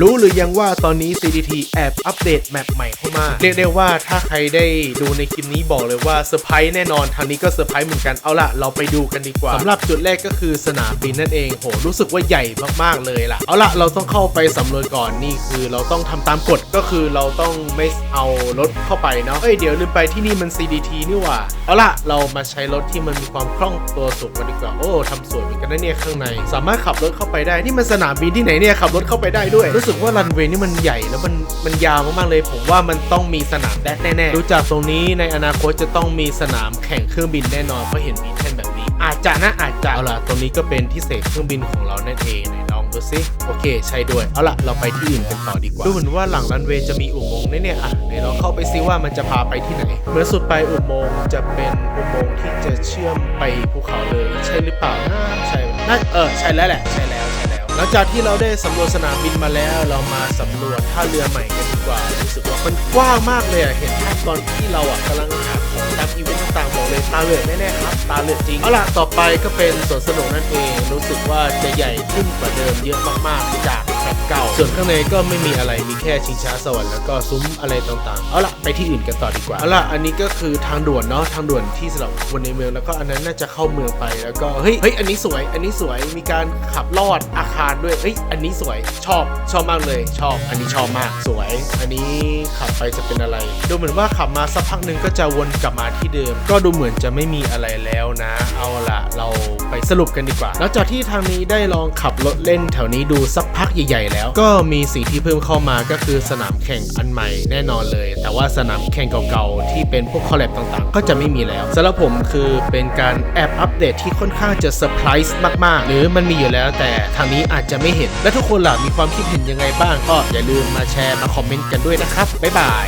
รู้หรือยังว่าตอนนี้ CDT แอบอัปเดตแมปใหม่เข้ามา เรียกได้ว่าถ้าใครได้ดูในคลิปนี้บอกเลยว่าเซอร์ไพรส์แน่นอนทางนี้ก็เซอร์ไพรส์เหมือนกันเอาล่ะเราไปดูกันดีกว่าสำหรับจุดแรกก็คือสนามบินนั่นเองโหรู้สึกว่าใหญ่มากๆเลยล่ะเอาล่ะเราต้องเข้าไปสำรวจก่อนนี่คือเราต้องทำตามกฎก็คือเราต้องไม่เอารถเข้าไปเนาะเอ้ยเดี๋ยวลืมไปที่นี่มัน CDT นี่หว่าเอาล่ะเรามาใช้รถที่มันมีความคล่องตัวสูงกันดีกว่าโอ้ทำสวยเหมือนกันนะเนี่ยข้างใน สามารถขับรถเข้าไปได้นี่มันสนามบินที่ไหนเนี่ยขับรถเข้าไปได้ด้วยรู้สึกว่ารันเวย์นี่มันใหญ่แล้วมันมันยาวมากๆเลย ผมว่ามันต้องมีสนามแดดแน่ๆดูจากตรงนี้ในอนาคตจะต้องมีสนามแข่งเครื่องบินแน่นอนเพราะเห็นมีแท่นแบบนี้ อาจจะนะอาจจะเอาล่ะตรงนี้ก็เป็นที่เศษเครื่องบินของเรานั่นเองไหนลองดูซิโอเค ใช่ด้วยเอาล่ะเราไปที่อื่นกันต่อดีกว่าดูเหมือนว่าหลังรันเวย์จะมีอุโมงค์เนี่ยอะไหนเราเข้าไปซิว่ามันจะพาไปที่ไหนเมื่อสุดไปอุโมงค์จะเป็นอุโมงค์ที่จะเชื่อมไปภูเขาเลยใช่หรือเปล่านะใช่น่าเออใช่แล้วแหละใช่แล้ว หลังจากที่เราได้สำรวจสนามบินมาแล้ว เรามาสำรวจท่าเรือใหม่กันดีกว่ารู้สึกว่ามันกว้างมากเลยอะเห็นภาพตอนที่เราอะกำลังหาของตามอีเวนต์ต่างๆบอกเลยตาเหลือกแน่ๆครับตาเหลือกจริงเอาล่ะต่อไปก็เป็นสวนสนุกนั่นเอง รู้สึกว่าจะใหญ่ขึ้นกว่าเดิมเยอะมากๆจาก ส่วนข้างในก็ไม่มีอะไรมีแค่ชิงช้าสวรรค์แล้วก็ซุ้มอะไรต่างๆ เอาล่ะไปที่อื่นกันต่อดีกว่า เอาล่ะอันนี้ก็คือทางด่วนเนาะทางด่วนที่สำหรับคนในเมืองแล้วก็อันนั้นน่าจะเข้าเมืองไปแล้วก็เฮ้ยเฮ้ยอันนี้สวย อันนี้สวยมีการขับลอดอาคารด้วยเฮ้ยอันนี้สวยชอบชอบมากเลย ชอบ อันนี้ชอบมากสวย อันนี้ขับไปจะเป็นอะไร ดูเหมือนว่าขับมาสักพักหนึ่งก็จะวนกลับมาที่เดิม ก็ดูเหมือนจะไม่มีอะไรแล้วนะ เอาล่ะเราไปสรุปกันดีกว่าหลังจากที่ทางนี้ได้ลองขับรถเล่นแถวนี้ดูสักพักใหญ่ ๆ แล้วก็ก็มีสิ่งที่เพิ่มเข้ามาก็คือสนามแข่งอันใหม่แน่นอนเลย แต่ว่าสนามแข่งเก่าๆ ที่เป็นพวกคอลแลบต่างๆ ก็จะไม่มีแล้วสำหรับผมคือเป็นการแอบอัปเดตที่ค่อนข้างจะเซอร์ไพรส์มากๆ หรือมันมีอยู่แล้วแต่ทางนี้อาจจะไม่เห็น และทุกคนล่ะมีความคิดเห็นยังไงบ้างก็อย่าลืมมาแชร์มาคอมเมนต์กันด้วยนะครับบ๊ายบาย